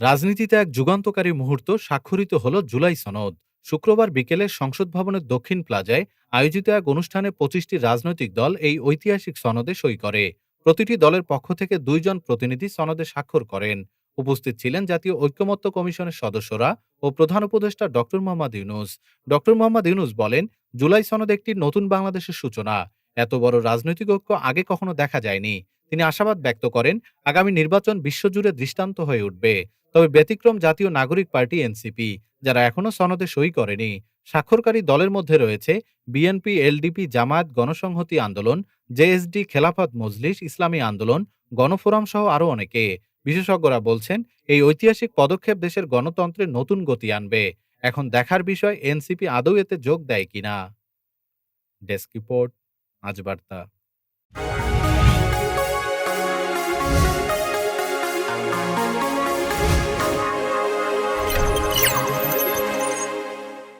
রাজনীতিতে এক যুগান্তকারী মুহূর্ত স্বাক্ষরিত হল জুলাই সনদ। শুক্রবার বিকেলে সংসদ ভবনের দক্ষিণ প্লাজায় আয়োজিত এক অনুষ্ঠানে পঁচিশটি রাজনৈতিক দল এই ঐতিহাসিক সনদে সই করে। প্রতিটি দলের পক্ষ থেকে দুইজন প্রতিনিধি সনদে স্বাক্ষর করেন। উপস্থিত ছিলেন জাতীয় ঐক্যমত্য কমিশনের সদস্যরা ও প্রধান উপদেষ্টা ডক্টর মোহাম্মদ ইউনুস। ডক্টর মোহাম্মদ ইউনুস বলেন, জুলাই সনদ একটি নতুন বাংলাদেশের সূচনা। এত বড় রাজনৈতিক ঐক্য আগে কখনো দেখা যায়নি। তিনি আশাবাদ ব্যক্ত করেন, আগামী নির্বাচন বিশ্বজুড়ে দৃষ্টান্ত হয়ে উঠবে। তবে ব্যতিক্রম জাতীয় নাগরিক পার্টি এনসিপি, যারা এখনও সনদে সই করেনি, স্বাক্ষরকারী দলের মধ্যে রয়েছে বিএনপি, এলডিপি, জামায়াত, গণসংহতি আন্দোলন, জেএসডি, খেলাফত মজলিস, ইসলামী আন্দোলন, গণফোরাম সহ আরও অনেকে। বিশেষজ্ঞরা বলছেন, এই ঐতিহাসিক পদক্ষেপ দেশের গণতন্ত্রে নতুন গতি আনবে। এখন দেখার বিষয়, এনসিপি আদৌ এতে যোগ দেয় কিনা। ডেস্ক রিপোর্ট, আজ বার্তা।